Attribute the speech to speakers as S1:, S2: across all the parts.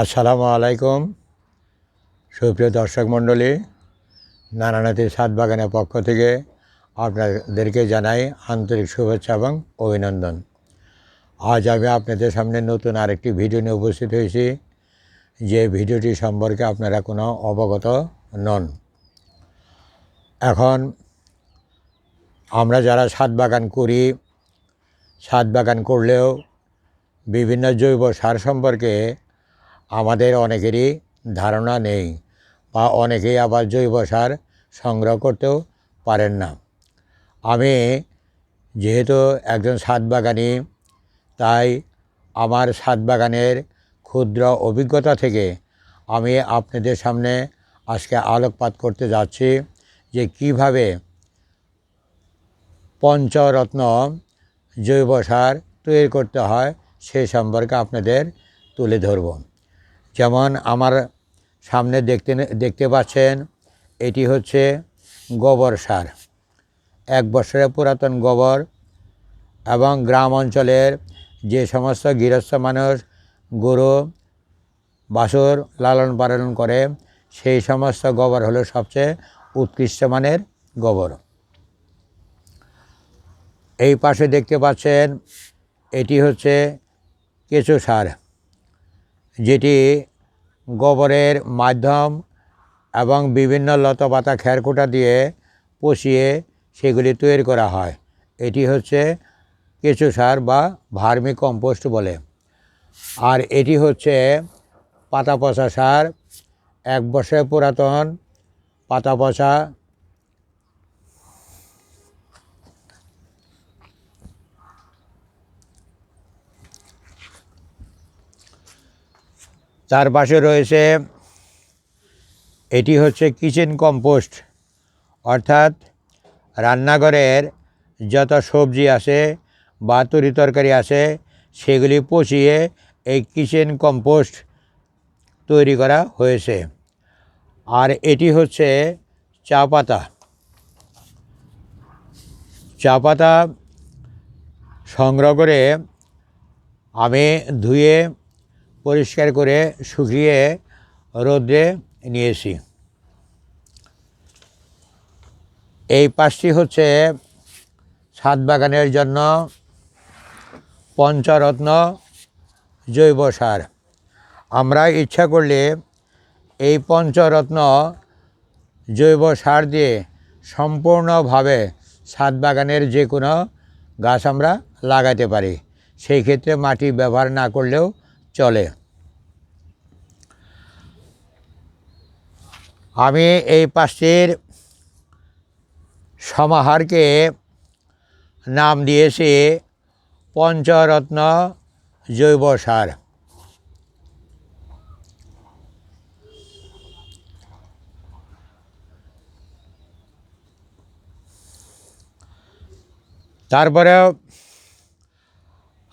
S1: আসসালামু আলাইকুম, সুপ্রিয় দর্শক মণ্ডলী নানানাথী সাত বাগানের পক্ষ থেকে আপনাদেরকে জানাই আন্তরিক শুভেচ্ছা এবং অভিনন্দন। আজ আমি আপনাদের সামনে নতুন আরেকটি ভিডিও নিয়ে উপস্থিত হয়েছি। যে ভিডিওটি সম্পর্কে আপনারা কোনো অবগত নন। এখন আমরা যারা ছাদ বাগান করি, সাত বাগান করলেও বিভিন্ন জৈব সার সম্পর্কে আমাদের অনেকেরই ধারণা নেই বা অনেকেই আবার জৈব সার সংগ্রহ করতেও পারেন না। আমি যেহেতু একজন ছাদ বাগানি, তাই আমার ছাদ বাগানের ক্ষুদ্র অভিজ্ঞতা থেকে আমি আপনাদের সামনে আজকে আলোকপাত করতে যাচ্ছি যে কীভাবে পঞ্চরত্ন জৈব সার তৈরি করতে হয় সে সম্পর্কে আপনাদের তুলে ধরব। যেমন আমার সামনে দেখতে দেখতে পাচ্ছেন, এটি হচ্ছে গোবর সার। এক বছরের পুরাতন গোবর এবং গ্রাম অঞ্চলের যে সমস্ত গৃহস্থ মানুষ গরু, বাছুর লালন পালন করে, সেই সমস্ত গোবর হলো সবচেয়ে উৎকৃষ্ট মানের গোবর। এই পাশে দেখতে পাচ্ছেন, এটি হচ্ছে কেঁচো সার। যেটি গোবরের মাধ্যম এবং বিভিন্ন লতাপাতা খেরকুটা দিয়ে পচিয়ে সেগুলি তৈরি করা হয়। এটি হচ্ছে কেঁচো সার বা ভার্মি কম্পোস্ট বলে। আর এটি হচ্ছে পাতা পচা সার, এক বছর পুরাতন পাতা পচা তার পাশে রয়েছে, এটি হচ্ছে কিচেন কম্পোস্ট। অর্থাৎ রান্নাঘরের যত সবজি আছে, বা তরি তরকারি আছে, সেগুলি পচিয়ে এই কিচেন কম্পোস্ট তৈরি করা হয়েছে। আর এটি হচ্ছে চা পাতা। চা পাতা সংগ্রহ করে আমি ধুয়ে পরিষ্কার করে শুকিয়ে রোদে নিয়েছি। এই পাশটি হচ্ছে ছাদ বাগানের জন্য পঞ্চরত্ন জৈব সার। আমরা ইচ্ছা করলে এই পঞ্চরত্ন জৈব সার দিয়ে সম্পূর্ণভাবে ছাদ বাগানের যে কোনো গাছ আমরা লাগাতে পারি। সেই ক্ষেত্রে মাটি ব্যবহার না করলেও চলে। আমি এই পাশটির সমাহারকে নাম দিয়েছি পঞ্চরত্ন জৈব সার। তারপরেও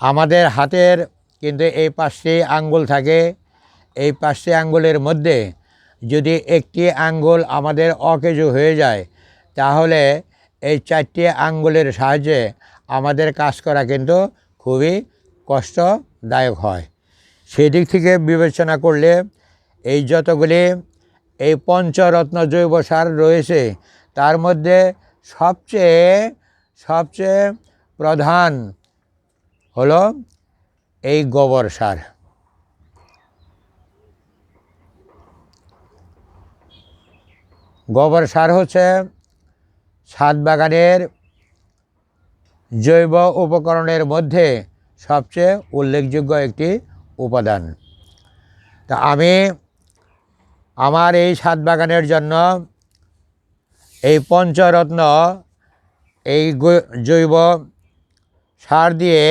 S1: আমাদের হাতের কিন্তু এই পাঁচটি আঙ্গুল থাকে। এই পাঁচটি আঙ্গুলের মধ্যে যদি একটি আঙ্গুল আমাদের অকেজো হয়ে যায়, তাহলে এই চারটি আঙ্গুলের সাহায্যে আমাদের কাজ করা কিন্তু খুবই কষ্টদায়ক হয়। সেই দিক থেকে বিবেচনা করলে এই যতগুলি এই পঞ্চরত্ন জৈব সার রয়েছে, তার মধ্যে সবচেয়ে সবচেয়ে প্রধান হলো এই গোবর সার। গোবর সার হচ্ছে ছাদ বাগানের জৈব উপকরণের মধ্যে সবচেয়ে উল্লেখযোগ্য একটি উপাদান। তা আমি আমার এই ছাদ বাগানের জন্য এই পঞ্চরত্ন, এই জৈব সার দিয়ে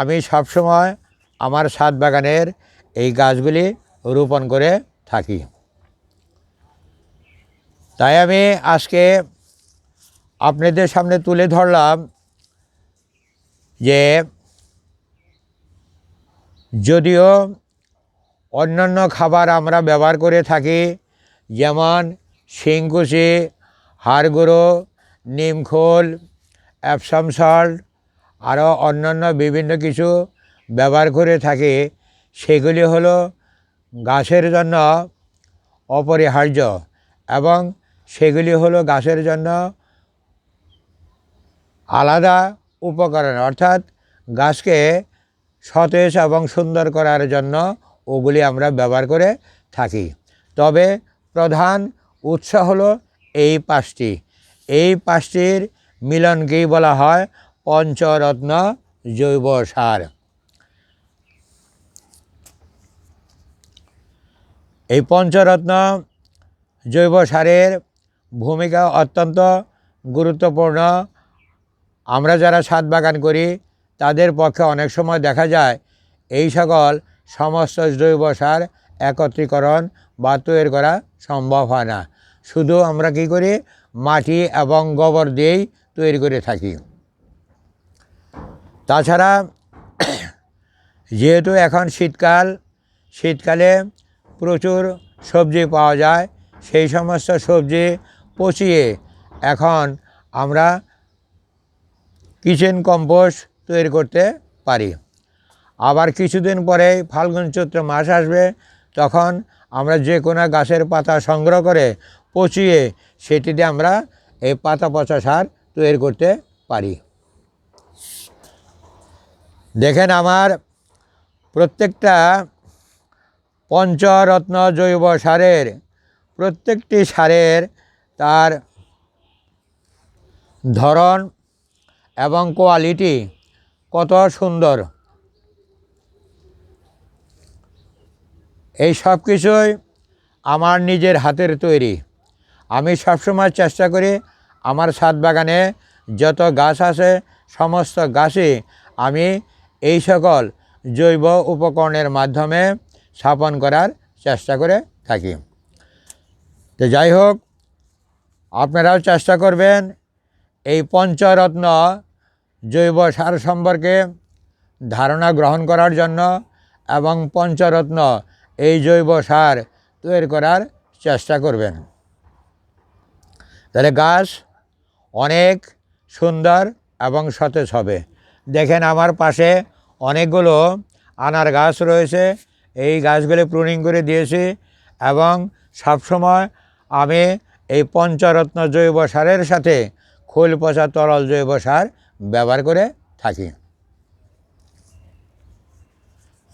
S1: আমি সবসময় আমার ছাদ বাগানের এই গাছগুলি রোপণ করে থাকি। তাই আমি আজকে আপনাদের সামনে তুলে ধরলাম যে যদিও অন্যান্য খাবার আমরা ব্যবহার করে থাকি, যেমন শিংকুচি হাড় গুঁড়ো নিমখোল, অ্যাপসাম সল্ট আরও অন্যান্য বিভিন্ন কিছু ব্যবহার করে থাকি, সেগুলি হলো গাছের জন্য অপরিহার্য এবং সেগুলি হলো গাছের জন্য আলাদা উপকরণ। অর্থাৎ গাছকে সতেজ এবং সুন্দর করার জন্য ওগুলি আমরা ব্যবহার করে থাকি। তবে প্রধান উৎস হলো এই পাঁচটি। এই পাঁচটির মিলনকেই বলা হয়? পঞ্চরত্ন জৈব সার এই পঞ্চরত্ন জৈব সারের ভূমিকা অত্যন্ত গুরুত্বপূর্ণ। আমরা যারা ছাদ বাগান করি, তাদের পক্ষে অনেক সময় দেখা যায় এই সকল সমস্ত জৈব সার একত্রীকরণ বা তৈরি করা সম্ভব হয় না। শুধু আমরা কি করি? মাটি এবং গোবর দিয়েই তৈরি করে থাকি। তাছাড়া যেহেতু এখন শীতকাল, শীতকালে প্রচুর সবজি পাওয়া যায়, সেই সমস্ত সবজি পচিয়ে এখন আমরা কিচেন কম্পোস্ট তৈরি করতে পারি। আবার কিছুদিন পরে ফাল্গুন চৈত্র মাস আসবে, তখন আমরা যে কোনো গাছের পাতা সংগ্রহ করে পচিয়ে সেটিতে আমরা এই পাতা পচা সার তৈরি করতে পারি। দেখেন আমার প্রত্যেকটা পঞ্চরত্ন জৈব সারের, প্রত্যেকটি সারের তার ধরন এবং কোয়ালিটি কত সুন্দর। এই সব কিছুই আমার নিজের হাতের তৈরি। আমি সবসময় চেষ্টা করি আমার ছাদ বাগানে যত গাছ আছে, সমস্ত গাছই আমি এই সকল জৈব উপকরণের মাধ্যমে স্থাপন করার চেষ্টা করে থাকি। তো যাই হোক, আপনারাও চেষ্টা করবেন এই পঞ্চরত্ন জৈব সার সম্পর্কে ধারণা গ্রহণ করার জন্য এবং পঞ্চরত্ন এই জৈব সার তৈরি করার চেষ্টা করবেন। তাহলে গাছ অনেক সুন্দর এবং সতেজ হবে। দেখেন আমার পাশে অনেকগুলো আনার গাছ রয়েছে। এই গাছগুলি প্রুনিং করে দিয়েছি এবং সবসময় আমি এই পঞ্চরত্ন জৈব সারের সাথে খোল পচা তরল জৈব সার ব্যবহার করে থাকি।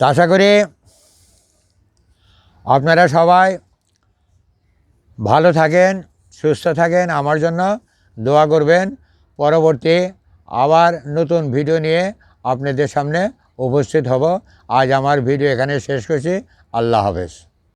S1: আশা করি আপনারা সবাই ভালো থাকেন, সুস্থ থাকেন। আমার জন্য দোয়া করবেন। পরবর্তী আবার নতুন ভিডিও নিয়ে আপনাদের সামনে উপস্থিত হব। আজ আমার ভিডিও এখানে শেষ করছি। আল্লাহ হাফেজ।